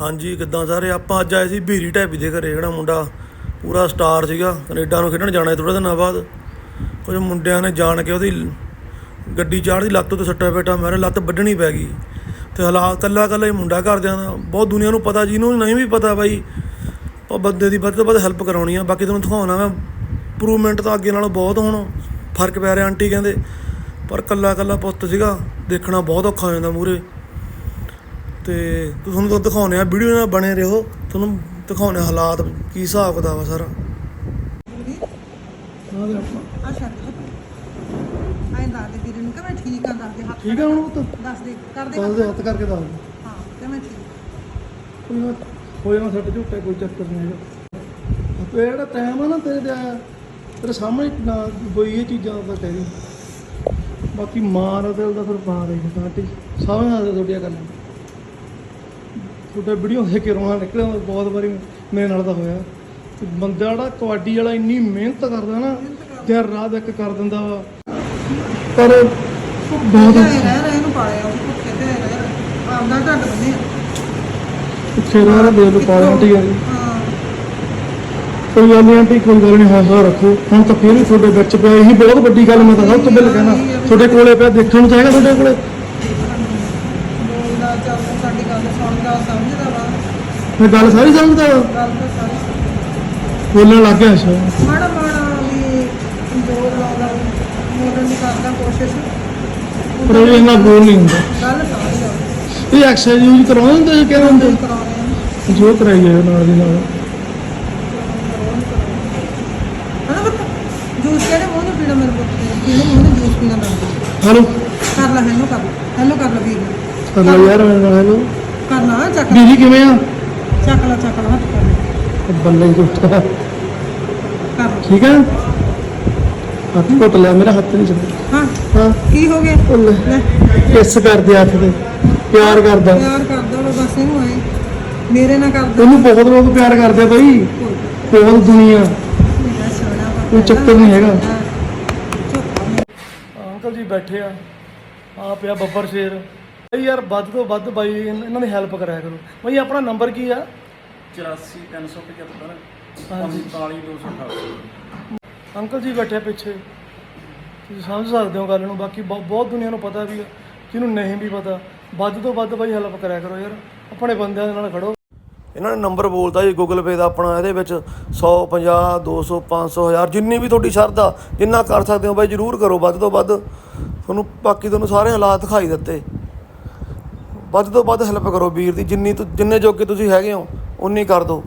ਹਾਂਜੀ, ਕਿੱਦਾਂ ਸਾਰੇ? ਆਪਾਂ ਅੱਜ ਆਏ ਸੀ ਬੀਰੀ ਢੈਬੀ ਦੇ ਘਰੇ, ਜਿਹੜਾ ਮੁੰਡਾ ਪੂਰਾ ਸਟਾਰ ਸੀਗਾ। ਕੈਨੇਡਾ ਨੂੰ ਖੇਡਣ ਜਾਣਾ ਥੋੜੇ ਦਿਨਾਂ ਬਾਅਦ। ਕੁਝ ਮੁੰਡਿਆਂ ਨੇ ਜਾਣ ਕੇ ਉਹਦੀ ਗੱਡੀ ਚਾੜ੍ਹਦੀ, ਲੱਤ ਉੱਤੇ ਸੱਟਾ ਬੇਟਾ ਮੇਰੇ ਲੱਤ ਵੱਢਣੀ ਪੈ ਗਈ। ਤੇ ਹਾਲਾਤ ਕੱਲਾ ਕੱਲਾ ਹੀ ਮੁੰਡਾ ਘਰਦਿਆਂ ਦਾ। ਬਹੁਤ ਦੁਨੀਆ ਨੂੰ ਪਤਾ, ਜਿਹਨੂੰ ਨਹੀਂ ਵੀ ਪਤਾ ਬਾਈ, ਉਹ ਬੰਦੇ ਦੀ ਵੱਧ ਤੋਂ ਵੱਧ ਹੈਲਪ ਕਰਾਉਣੀ ਆ। ਬਾਕੀ ਤੁਹਾਨੂੰ ਦਿਖਾਉਣਾ ਮੈਂ ਇੰਪਰੂਵਮੈਂਟ ਤਾਂ ਅੱਗੇ ਨਾਲੋਂ ਬਹੁਤ ਹੁਣ ਫ਼ਰਕ ਪੈ ਰਿਹਾ ਆਂਟੀ ਕਹਿੰਦੇ। ਪਰ ਕੱਲਾ ਕੱਲਾ ਪੁੱਤ ਸੀਗਾ, ਦੇਖਣਾ ਬਹੁਤ ਔਖਾ ਹੋ ਜਾਂਦਾ ਮੂਰੇ ਤੇ ਤੁਹਾਨੂੰ ਤਾਂ ਦਿਖਾਉਣੇ ਆ ਵੀਡੀਓ ਨਾਲ ਬਣੇ ਰਹੋ। ਤੁਹਾਨੂੰ ਦਿਖਾਉਣੇ ਹਾਲਾਤ, ਕੀ ਹਿਸਾਬ ਕਿਤਾਬ ਆ ਸਾਰਾ। ਆ ਛੱਡ ਦੇ ਆਏ ਦੱਸ ਦੇ ਵੀਰੇ ਨੂੰ ਕਿ ਮੈਂ ਠੀਕ ਆ ਦੱਸ ਦੇ ਹੱਥ ਠੀਕ ਆ ਹੁਣ ਪੁੱਤ? ਦੱਸ ਦੇ ਕਰ ਦੇ ਦੱਸ ਦੇ ਹੱਥ ਕਰਕੇ ਦੱਸ ਦੇ। ਹਾਂ ਕਿ ਮੈਂ ਠੀਕ ਕੋਈ ਨਾ ਹੋ ਜਾਣਾ ਸੱਟ ਝੁੱਟੇ ਕੋਈ ਚੱਕਰ ਨਹੀਂ ਹੈਗਾ। ਤੇ ਜਿਹੜਾ ਟਾਈਮ ਆ ਨਾ ਤੇਰੇ ਤੇ ਆਇਆ, ਤੇਰੇ ਸਾਹਮਣੇ ਨਾ ਕੋਈ ਇਹ ਚੀਜ਼ਾਂ ਦਾ ਕਹਿ ਰਹੀ ਬਾਕੀ ਮਾਂ ਦਾ ਦਿਲ ਦਾ ਫਿਰ ਪਾ ਰਹੀ ਹੈ ਆਂਟੀ ਸਾਹਮਣੇ ਤੁਹਾਡੀਆਂ ਗੱਲਾਂ ਤੁਹਾਡਾ ਵੀਡੀਓ ਦੇਖ ਕੇ ਰੋਣਾ ਨਿਕਲਿਆ ਬਹੁਤ ਵਾਰੀ ਮੇਰੇ ਨਾਲ ਤਾਂ ਹੋਇਆ। ਤੇ ਬੰਦਾ ਜਿਹੜਾ ਕਬੱਡੀ ਵਾਲਾ ਇੰਨੀ ਮਿਹਨਤ ਕਰਦਾ ਨਾ ਦਿਨ ਰਾਤ ਇੱਕ ਕਰ ਦਿੰਦਾ ਵਾ। ਪਰ ਬਹੁਤ ਰਹਿ ਰਹਿ ਨੂੰ ਪਾਲਿਆ ਉਹ ਭੁੱਖੇ ਤੇ ਰਹਿ ਰਹਿ। ਆਪਦਾ ਢੱਡ ਬੰਨੇ ਪਿੱਛੇ ਰਹਿ ਦੇ ਲੋ ਪਾ ਆਂਟੀ ਆ ਹਾਂ। ਕੋਈ ਗੱਲ ਨਹੀਂ ਆਂਟੀ ਕੋਈ ਗੱਲ ਨਹੀਂ ਹੌਸਲਾ ਰੱਖੋ। ਹੁਣ ਤਾਂ ਫੇਰ ਵੀ ਤੁਹਾਡੇ ਵਿੱਚ ਪਿਆ ਇਹੀ ਬਹੁਤ ਵੱਡੀ ਗੱਲ ਮੈਂ ਤਾਂ ਸਭ ਤੋਂ ਕਹਿਣਾ। ਤੁਹਾਡੇ ਕੋਲੇ ਪਿਆ ਦੇਖਣ ਨੂੰ ਹੈਗਾ ਤੁਹਾਡੇ ਕੋਲੇ। ਸੁਣਦਾ ਸਮਝਦਾ ਵਾ। ਮੈਂ ਗੱਲ ਸਾਰੀ ਸਮਝਦਾ ਵਾ। ਗੱਲ ਤਾਂ ਸਾਰੀ ਬੋਲਣ ਲੱਗ ਗਿਆ ਅੱਛਾ ਮਾੜਾ ਮਾੜਾ ਵੀ ਜ਼ੋਰ ਲਾਉਂਦਾ ਮੋੜਨ ਦੀ ਕਰਦਾ ਕੋਸ਼ਿਸ਼। ਪਰ ਉਹ ਇਹਨਾਂ ਬੋਲ ਨਹੀਂ ਹੁੰਦਾ। ਗੱਲ ਸਾਰੀ ਆ। ਇਹ ਐਕਸਰਸਾਈਜ਼ ਯੂਜ਼ ਕਰਾਉਂਦੇ ਹੁੰਦੇ ਸੀ ਕਹਿੰਦੇ ਹੁੰਦੇ? ਕਰਾਉਣੇ ਆ। ਜੋ ਕਰਾਈ ਜਾਏ ਨਾਲ ਦੀ ਨਾਲ। ਹਨਾ ਬੱਤ ਜੂਸ ਕਿਹੜੇ ਮੂੰਹ ਨੂੰ ਪੀਣਾ ਮੇਰੇ ਪੁੱਤ ਨੇ ਕਿਹੜੇ ਮੂੰਹ ਨੂੰ ਜੂਸ ਪੀਣਾ ਦੱਸਦਾ ਹੈਲੋ। ਕਰ ਲੈ ਹੈਲੋ ਕਰ ਲੈ ਹੈਲੋ ਕਰ ਲੈ ਵੀਰ ਹੈਲੋ ਯਾਰ ਹੈਲੋ ਕਰਨਾ ਚੱਕ ਬੀਜੀ ਕਿਵੇਂ ਆ? ਚੱਕ ਲੈ ਚੱਕ ਲੈ ਹੱਥ ਕਰ। ਲੈ ਬੱਲੇ ਹੀ ਉੱਠਾ ਕਰ। ਲੈ ਠੀਕ ਹੈ ਹੱਥ ਘੁੱਟ ਲਿਆ ਮੇਰਾ ਹੱਥ ਨਹੀਂ ਚੱਲਦਾ। ਹਾਂ ਹਾਂ। ਕੀ ਹੋ ਗਿਆ? ਉਹ ਲੈ ਲੈ। ਕਿਸ ਕਰਦੇ ਹੱਥ ਤੇ? ਪਿਆਰ ਕਰਦਾ। ਪਿਆਰ ਕਰਦਾ ਵਾ ਬਸ ਇਹਨੂੰ ਆਏ ਮੇਰੇ ਨਾਲ ਕਰਦਾ। ਉਹਨੂੰ ਬਹੁਤ ਲੋਕ ਪਿਆਰ ਕਰਦੇ ਆ ਬਾਈ। ਬਹੁਤ ਦੁਨੀਆ। ਮੇਰਾ ਸੋਹਣਾ ਵਾ ਕੋਈ ਚੱਕਰ ਨਹੀਂ ਹੈਗਾ। ਹਾਂ। ਚੁੱਪ ਅੰਕਲ ਜੀ ਬੈਠੇ ਆ। ਆ ਪਿਆ ਬੱਬਰ ਸ਼ੇਰ। ਬਈ ਯਾਰ ਵੱਧ ਤੋਂ ਵੱਧ ਬਾਈ ਇਹਨਾਂ ਦੀ ਹੈਲਪ ਕਰਾਇਆ ਕਰੋ। ਬਾਈ ਆਪਣਾ ਨੰਬਰ ਕੀ ਆ? 84 375 ਹਾਂਜੀ। 45218 ਅੰਕਲ ਜੀ ਬੈਠੇ ਪਿੱਛੇ। ਤੁਸੀਂ ਸਮਝ ਸਕਦੇ ਹੋ ਗੱਲ ਨੂੰ ਬਾਕੀ ਬਹੁ- ਬਹੁਤ ਦੁਨੀਆ ਨੂੰ ਪਤਾ ਵੀ ਆ ਜਿਹਨੂੰ ਨਹੀਂ ਵੀ ਪਤਾ। ਵੱਧ ਤੋਂ ਵੱਧ ਬਾਈ ਹੈਲਪ ਕਰਿਆ ਕਰੋ ਯਾਰ ਆਪਣੇ ਬੰਦਿਆਂ ਦੇ ਨਾਲ ਖੜੋ। ਇਹਨਾਂ ਨੇ ਨੰਬਰ ਬੋਲਤਾ ਜੀ ਗੂਗਲ ਪੇ ਦਾ ਆਪਣਾ ਇਹਦੇ ਵਿੱਚ 100 50 200 500 1000 ਜਿੰਨੀ ਵੀ ਤੁਹਾਡੀ ਸ਼ਰਧਾ ਜਿੰਨਾ ਕਰ ਸਕਦੇ ਹੋ ਬਾਈ ਜਰੂਰ ਕਰੋ ਵੱਧ ਤੋਂ ਵੱਧ। ਤੁਹਾਨੂੰ ਬਾਕੀ ਤੁਹਾਨੂੰ ਸਾਰੇ ਹਾਲਾਤ ਦਿਖਾਈ ਦਿੱਤੇ। ਵੱਧ ਤੋਂ ਵੱਧ ਹੈਲਪ ਕਰੋ ਵੀਰ ਦੀ। ਜਿੰਨੀ ਤੁ- ਜਿੰਨੇ ਜੋਗੇ ਤੁਸੀਂ ਹੈਗੇ ਹੋ ਉਨੀ ਕਰ ਦਿਓ।